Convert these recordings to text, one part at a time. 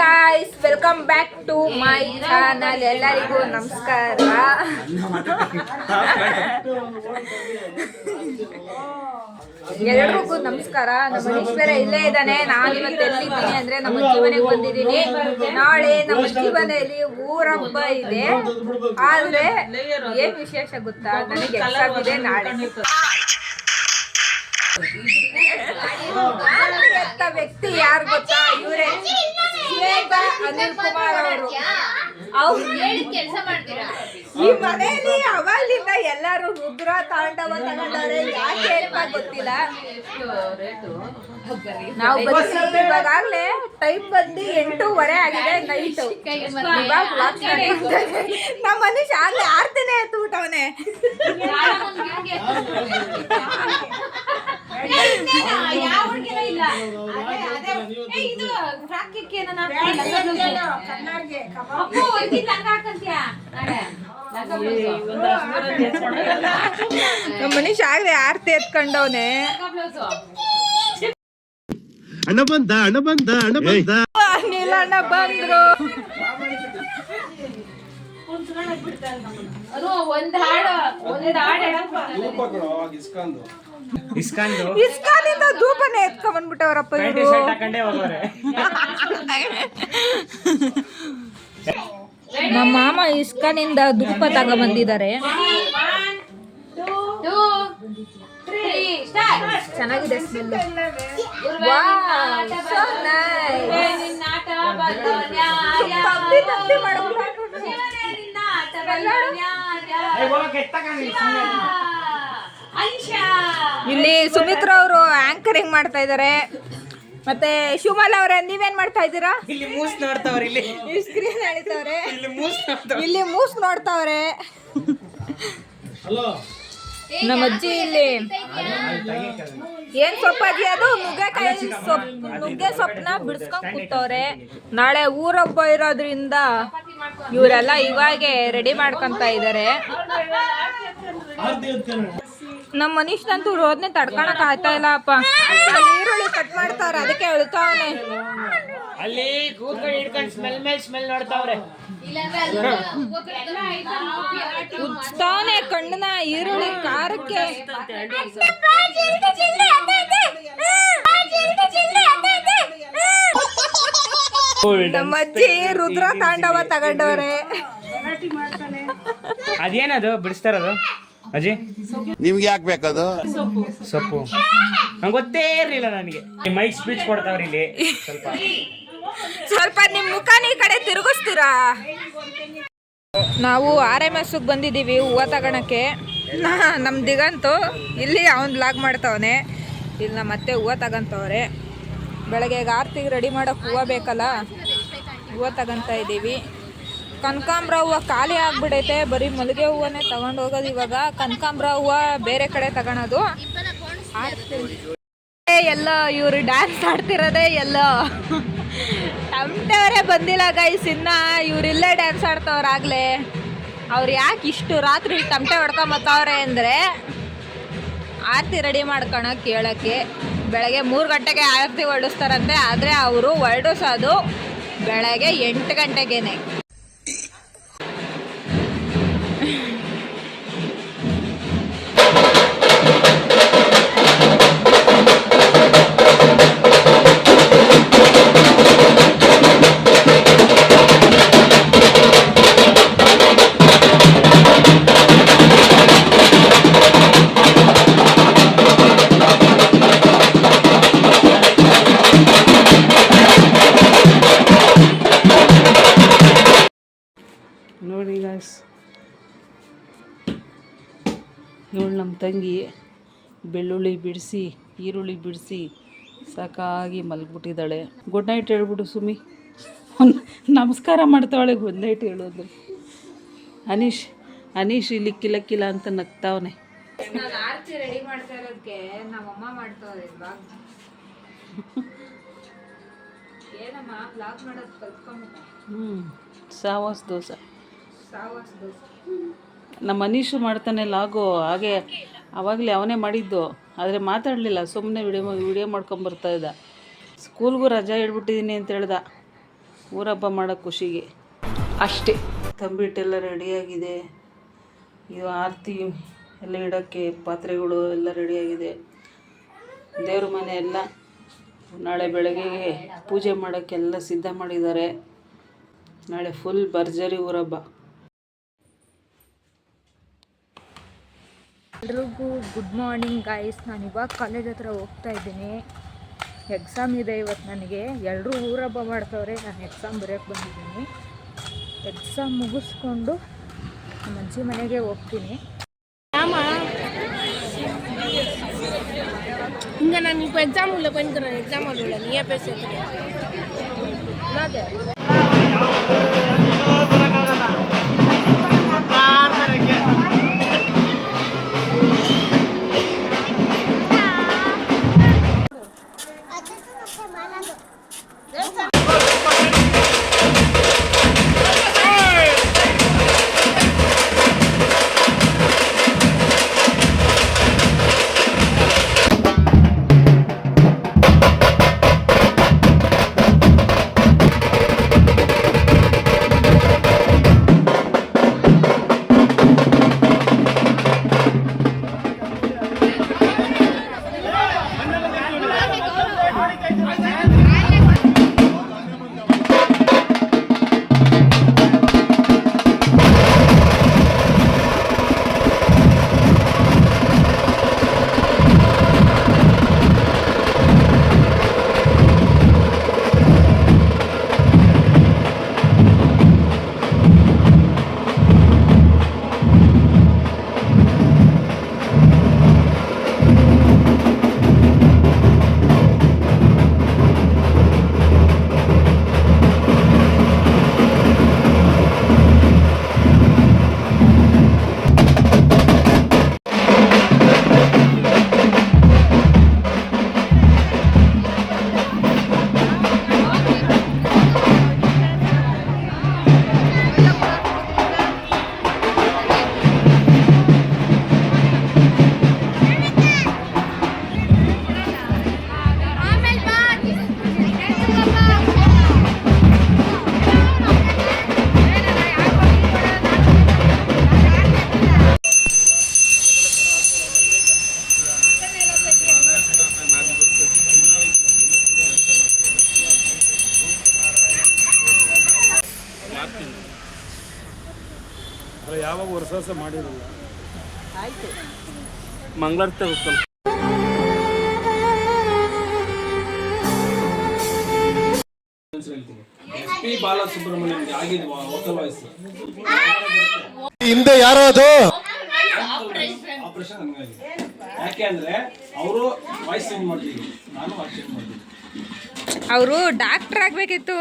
Guys welcome back to my channel ಎಲ್ಲರಿಗೂ ನಮಸ್ಕಾರ. ಎಲ್ರಿಗೂ ನಮಸ್ಕಾರ. ನಮ್ಮ ಈಶ್ವರ ಇಲ್ಲೇ ಇದ್ದಾನೆ. ನಾನು ಇವತ್ತು ಎಲ್ಲಿದ್ದೀನಿ ಅಂದ್ರೆ ನಮ್ಮ ಅಜ್ಜಿ ಮನೆಗೆ ಬಂದಿದ್ದೀನಿ. ನಾಳೆ ನಮ್ಮ ಜೀವನದಲ್ಲಿ ಮನೆಯಲ್ಲಿ ಊರಹಬ್ಬ ಇದೆ. ಆದ್ರೆ ಏನ್ ವಿಶೇಷ ಗೊತ್ತಾ? ನನಗೆ ಎಕ್ಸಾಮ್ ಇದೆ ನಾಳೆ. ವ್ಯಕ್ತಿ ಯಾರು ಗೊತ್ತಾ? ಇವರೇ. ಅನಿಲ್ ಕುಮಾರ್ ಅವರು. ಅವ್ರು ಕೆಲಸ ಮಾಡ್ತೀರಾ? ಈ ಮನೆಯಲ್ಲಿ ಅವಾಗ್ಲಿಂದ ಎಲ್ಲರೂ ರುದ್ರ ತಾಂಡವ ತಗೊಂಡವ್ರೆ ಯಾಕೆ ಅಂತ ಗೊತ್ತಿಲ್ಲ. ನಾವು ಬಂದಿದ್ದೀವಿ ಇವಾಗಾಗ್ಲೇ ಟೈಮ್ ಬಂದು ಎಂಟೂವರೆ ಆಗಿದೆ ನೈಟ್. ಇವಾಗ. ನಮ್ಮ ಮನುಷ್ಯ ಆಗ್ಲೇ ಆರ್ತೇನೆ ಎತ್ತು ಬಿಟ್ಟವನೆ ಯಾವ ಹುಡುಗಿನೂ ಇಲ್ಲ ಇದು ಫ್ರಾಕಿಗೆ ನಾನು ಹಾಕ್ತೀನಿ ಅಪ್ಪು ಒಂದಿನ ಲಂಗ ಹಾಕಂತ್ಯಾ ನಾಳೆ ಲಂಗ ಬ್ಲೌಸು ನಮ್ಮ ಮನುಷ್ಯ ಆಗ್ಲಿ ಆರ್ತಿ ಎತ್ಕೊಂಡವನೆ. ಹಣ ಬಂದ ಅಣ್ಣ ಬಂದ ಅಣ್ಣ ಬಂದ. ಅನಿಲ್ ಅಣ್ಣ ಬಂದ್ರು. ಅದು ಒಂದ್ ಹಾಡು ಒಂದ್ ಹಾಡು ಇಸ್ಕಾನಿಂದ. ಧೂಪನೇ ಎತ್ಕೊಂಡ್ ಬಂದ್ಬಿಟ್ಟವ್ರಪ್ಪ ಪ್ಯಾಂಟ್ ಇವರು ಶರ್ಟ್ ಹಾಕೊಂಡೇ ಹೋಗೋರೆ. ನಮ್ಮ ಮಾಮ ಇಸ್ಕಾನಿಂದ ಧೂಪ ತಗೊಂಡ್ಬಂದಿದ್ದಾರೆ. ಚೆನ್ನಾಗಿದೆ ಸ್ಮೆಲ್. ಇಲ್ಲಿ ಸುಮಿತ್ರ ಅವರು ಆಂಕರಿಂಗ್ ಮಾಡ್ತಾ ಇದ್ದಾರೆ ಮತ್ತೆ ಶಿವಮಾಲ ಅವರೇ ನೀವೇನ್ ಮಾಡ್ತಾ ಇದ್ದೀರಾ? ಇಲ್ಲಿ ಮೂಸ್ ನೋಡ್ತಾವ್ರೆ ಇಲ್ಲಿ. ಸ್ಕ್ರೀನ್ ಇಲ್ಲಿ ಮೂಸ್ ನೋಡ್ತಾವ್ರೆ. ಇಲ್ಲಿ ಮೂಸ್ ನೋಡ್ತಾವ್ರೆ. ನಮ್ಮ ಅಜ್ಜಿ ಇಲ್ಲಿ. ಏನ್ ಸೊಪ್ಪಜ್ಜಿ ಅದು ನುಗ್ಗೆಕಾಯಿ ಸೊಪ್ಪು ನುಗ್ಗೆ ಸೊಪ್ಪನ್ನ ಬಿಡಿಸ್ಕೊಂಡ್ ಕೂತವ್ರೆ. ನಾಳೆ ಊರೊಬ್ಬ ಇರೋದ್ರಿಂದ ಇವರೆಲ್ಲ ಇವಾಗೆ ರೆಡಿ ಮಾಡ್ಕೊಂತ ಇದ್ದಾರೆ ನಮ್ಮ ಮನುಷ್ಯನಂತೂ ರೋದ್ನೆ ತಡ್ಕೊಳಕ್ ಆಗ್ತಾ ಇಲ್ಲ ಅಪ್ಪ ಅಲ್ಲಿ ಈರುಳ್ಳಿ ಕಟ್ ಮಾಡ್ತಾವ್ರ ಅದಕ್ಕೆ ಅಳ್ತಾವನೆ. ಅಲ್ಲಿ ಕೂತ್ಕೊಂಡು ಹಿಡ್ಕೊಂಡು ಸ್ಮೆಲ್ ಮೇಲೆ ಸ್ಮೆಲ್ ನೋಡ್ತಾವ್ರೆ. ಉಚ್ತಾವನೆ ಕಣ್ಣನ ಈರುಳ್ಳಿ ಖಾರಕ್ಕೆ. ನಮ್ಮಜ್ಜಿ ರುದ್ರ ತಾಂಡವ ತಗೊಂಡವ್ರೆ. ಅದೇನದು ಬಿಡಿಸ್ತಾರದು ಅಜ್ಜಿ? ನಿಮ್ಗೆ ಯಾಕೆ ಬೇಕದು? ಸೊಪ್ಪು. ನಂಗೆ ಗೊತ್ತೇ ಇರಲಿಲ್ಲ ನನಗೆ. ಮೈಕ್ ಸ್ಪೀಚ್ ಕೊಡ್ತಾವ್ರಿ ಇಲ್ಲಿ. ಸ್ವಲ್ಪ. ಸ್ವಲ್ಪ ನಿಮ್ಮ ಮುಖನ ಈ ಕಡೆ ತಿರುಗಿಸ್ತೀರಾ? ನಾವು ಆರ್ ಎಂ ಎಸ್ ಬಂದಿದ್ದೀವಿ ಹೂವು ತಗೋಣಕ್ಕೆ. ನಮ್ಮ ನಮ್ ದಿಗಂತು ಇಲ್ಲಿ ಅವನು ಬ್ಲಾಗ್ ಮಾಡ್ತಾವನೆ. ಇಲ್ಲಿ ನಮ್ಮ ಮತ್ತೆ ಹೂವು ತಗೊಂತವ್ರೆ. ಬೆಳಗ್ಗೆ ಆರ್ತಿಗೆ ರೆಡಿ ಮಾಡೋಕ್ಕೆ ಹೂವು ಬೇಕಲ್ಲ? ಹೂವು ತಗೊಂತ ಇದ್ದೀವಿ ಕನಕಾಂಬ್ರ ಹೂವ ಖಾಲಿ ಆಗ್ಬಿಡೈತೆ. ಬರೀ ಮಲ್ಲಿಗೆ ಹೂವನ್ನೇ ತಗೊಂಡು ಹೋಗೋದು ಇವಾಗ. ಕನಕಾಂಬ್ರ ಹೂವ ಬೇರೆ ಕಡೆ ತಗೊಳೋದು. ಎಲ್ಲ ಇವ್ರು ಡ್ಯಾನ್ಸ್ ಆಡ್ತಿರೋದೇ ಎಲ್ಲ. ಟಮಟವರೇ ಬಂದಿಲ್ಲ ಗೈಸ್ ಇನ್ನ ಇವ್ರಿಲ್ಲೇ ಡ್ಯಾನ್ಸ್ ಆಡ್ತವ್ರಾಗ್ಲೇ. ಅವ್ರು ಯಾಕೆ ಇಷ್ಟು ರಾತ್ರಿ ತಮಟೆ ಹೊಡ್ಕೊಂಬತ್ತವ್ರೆ ಅಂದರೆ ಆರತಿ ರೆಡಿ ಮಾಡ್ಕೊಳ ಕೇಳೋಕ್ಕೆ. ಬೆಳಗ್ಗೆ ಮೂರು ಗಂಟೆಗೆ ಆರತಿ ಹೊರಡಿಸ್ತಾರಂತೆ ಆದರೆ ಅವರು ಹೊರಡಿಸೋದು ಬೆಳಗ್ಗೆ ಎಂಟು ಗಂಟೆಗೇನೆ. ತಂಗಿ ಬೆಳ್ಳುಳ್ಳಿ ಬಿಡಿಸಿ ಈರುಳ್ಳಿ ಬಿಡಿಸಿ ಸಾಕಾಗಿ ಮಲ್ಗಿಬಿಟ್ಟಿದ್ದಾಳೆ. ಗುಡ್ ನೈಟ್ ಹೇಳ್ಬಿಡು ಸುಮಿ. ನಮಸ್ಕಾರ ಮಾಡ್ತಾವಳೆ. ಗುಡ್ ನೈಟ್ ಹೇಳೋದು. ಅನೀಶ್ ಅನೀಶ್ ಇಲ್ಲಿ ಕಿಲ ಕಿಲ ಅಂತ ನಗ್ತಾವನೆ. ನಾನು ಆರತಿ ರೆಡಿ ಮಾಡ್ತಾ ಇರೋದಕ್ಕೆ ನಮ್ಮಮ್ಮ ಮಾಡ್ತಾವ್ರೆ ಬ್ಲಾಗ್ ಏನಮ್ಮ ಬ್ಲಾಗ್ ಮಾಡೋದು ಕಲ್ತ್ಕೊಂಬಿಟ್ಟ ಹ್ಞೂ ಸಾವಾಸ್ ದೋಸೆ. ಸಾವಾಸ್ ದೋಸೆ. ನಮ್ಮ ಅನೀಶು ಮಾಡ್ತಾನೆ ಲಾಗು ಹಾಗೆ ಆವಾಗಲೇ ಅವನೇ ಮಾಡಿದ್ದು ಆದರೆ ಮಾತಾಡಲಿಲ್ಲ ಸುಮ್ಮನೆ ವಿಡಿಯೋ ವಿಡಿಯೋ ಮಾಡ್ಕೊಂಬರ್ತಾಯಿದ್ದ ಸ್ಕೂಲ್ಗೂ ರಜಾ ಹೇಳ್ಬಿಟ್ಟಿದ್ದೀನಿ ಅಂತ ಹೇಳ್ದ. ಊರಬ್ಬ ಮಾಡೋ ಖುಷಿಗೆ. ಅಷ್ಟೇ. ತಂಬಿಟ್ಟೆಲ್ಲ ರೆಡಿಯಾಗಿದೆ ಇದು ಆರತಿ ಎಲ್ಲ ಇಡೋಕ್ಕೆ ಪಾತ್ರೆಗಳು ಎಲ್ಲ ರೆಡಿಯಾಗಿದೆ ದೇವ್ರ ಮನೆ ಎಲ್ಲ ನಾಳೆ ಬೆಳಗ್ಗೆಗೆ ಪೂಜೆ ಮಾಡೋಕ್ಕೆಲ್ಲ ಸಿದ್ಧ ಮಾಡಿದ್ದಾರೆ. ನಾಳೆ ಫುಲ್ ಭರ್ಜರಿ ಊರಬ್ಬ ಎಲ್ರಿಗೂ ಗುಡ್ ಮಾರ್ನಿಂಗ್ ಗಾಯ್ಸ್ ನಾನು ಇವಾಗ ಕಾಲೇಜ್ ಹತ್ರ ಹೋಗ್ತಾ ಇದ್ದೀನಿ ಎಕ್ಸಾಮ್ ಇದೆ ಇವತ್ತು ನನಗೆ ಎಲ್ಲರೂ ಊರಬ್ಬ ಮಾಡ್ತವ್ರೆ ನಾನು ಎಕ್ಸಾಮ್ ಬರೆಯೋಕ್ಕೆ ಬಂದಿದ್ದೀನಿ ಎಕ್ಸಾಮ್ ಮುಗಿಸ್ಕೊಂಡು ನಮ್ಮ ಅಜ್ಜಿ ಮನೆಗೆ ಹೋಗ್ತೀನಿ இங்க நான் இப்ப எக்ஸாம் உள்ள போயிருக்கிறேன் எக்ஸாம் உள்ள நீயே பேசுறேன் ವರ್ಷ ಮಾಡಿರಲ್ಲ. ಮಂಗಳಾರತಿ ಹೋಗ್ತಾನೆ ಹಿಂದೆ ಯಾರೋ ಅದು ಆಪರೇಷನ್ ಹಂಗಾಗಿದೆ. ಯಾಕೆ ಅಂದ್ರೆ ಅವರು ವಾಯ್ಸ್ ಚೇಂಜ್ ಮಾಡ್ತೀವಿ ನಾನು ವಾಯ್ಸ್ ಚೇಂಜ್ ಮಾಡ್ತೀನಿ ಅವರು ಡಾಕ್ಟರ್ ಆಗಬೇಕಿತ್ತು.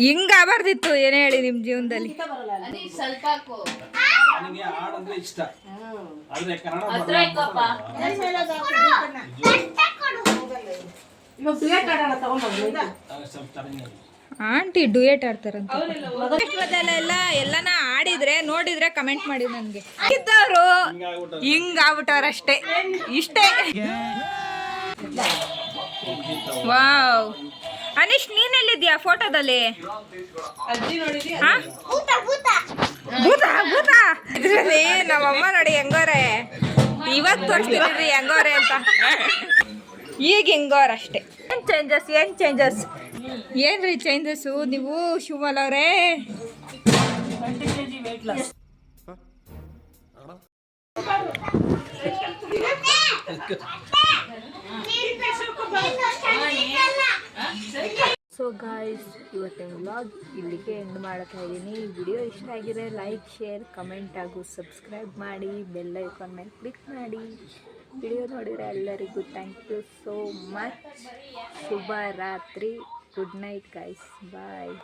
ಹಿಂಗ ಬರ್ದಿತ್ತು ಏನ್ ಏನೇ ಹೇಳಿ ನಿಮ್ಮ ಜೀವನದಲ್ಲಿ. ಇಷ್ಟ. ಕನ್ನಡ ಆಂಟಿ ಡುಯೇಟ್ ಆಡ್ತಾರಂತ. ಎಲ್ಲ ಎಲ್ಲನ ಆಡಿದ್ರೆ ನೋಡಿದ್ರೆ ಕಮೆಂಟ್ ಮಾಡಿ ನನಗೆ. ಇದ್ದವರು ಹಿಂಗ್ ಆಗ್ಬಿಟ್ಟವ್ರಷ್ಟೇ ಇಷ್ಟೇ. ವಾವ್. ಅನೀಶ್ ನೀನೆಲ್ಲಿದ್ಯಾ ಫೋಟೋದಲ್ಲಿ? ಹಾ? ಭೂತ ಭೂತ. ಇದ್ರಲ್ಲಿ ನಮ್ಮಮ್ಮ ನೋಡಿ ಹೆಂಗೋರೆ. ಇವತ್ತು ತೋರಿಸ್ತೀನಿ ಹೆಂಗೋರೆ ಅಂತ. ಈಗ ಹೆಂಗೋರ್ ಅಷ್ಟೇ ಏನ್ ಚೇಂಜಸ್ ಏನು ಚೇಂಜಸ್ ಏನ್ರಿ ಚೇಂಜಸ್ಸು ನೀವು ಶಿವಮಲ್ ಅವರೇ? ಸೊ ಗಾಯ್ಸ್ ಇವತ್ತಿನ ವ್ಲಾಗ್ ಇಲ್ಲಿಗೆ ಎಂಡ್ ಮಾಡ್ತಾ ಇದ್ದೀನಿ. ವಿಡಿಯೋ ಇಷ್ಟ ಆಗಿದೆ ಲೈಕ್ ಶೇರ್ ಕಮೆಂಟ್ ಹಾಗೂ ಸಬ್ಸ್ಕ್ರೈಬ್ ಮಾಡಿ ಬೆಲ್ ಐಕಾನ್ ಮೇಲೆ ಕ್ಲಿಕ್ ಮಾಡಿ. ವಿಡಿಯೋ ನೋಡಿದರೆ ಎಲ್ಲರಿಗೂ ಥ್ಯಾಂಕ್ ಯು ಸೋ ಮಚ್ ಶುಭ ರಾತ್ರಿ ಗುಡ್ ನೈಟ್ ಗೈಸ್ ಬಾಯ್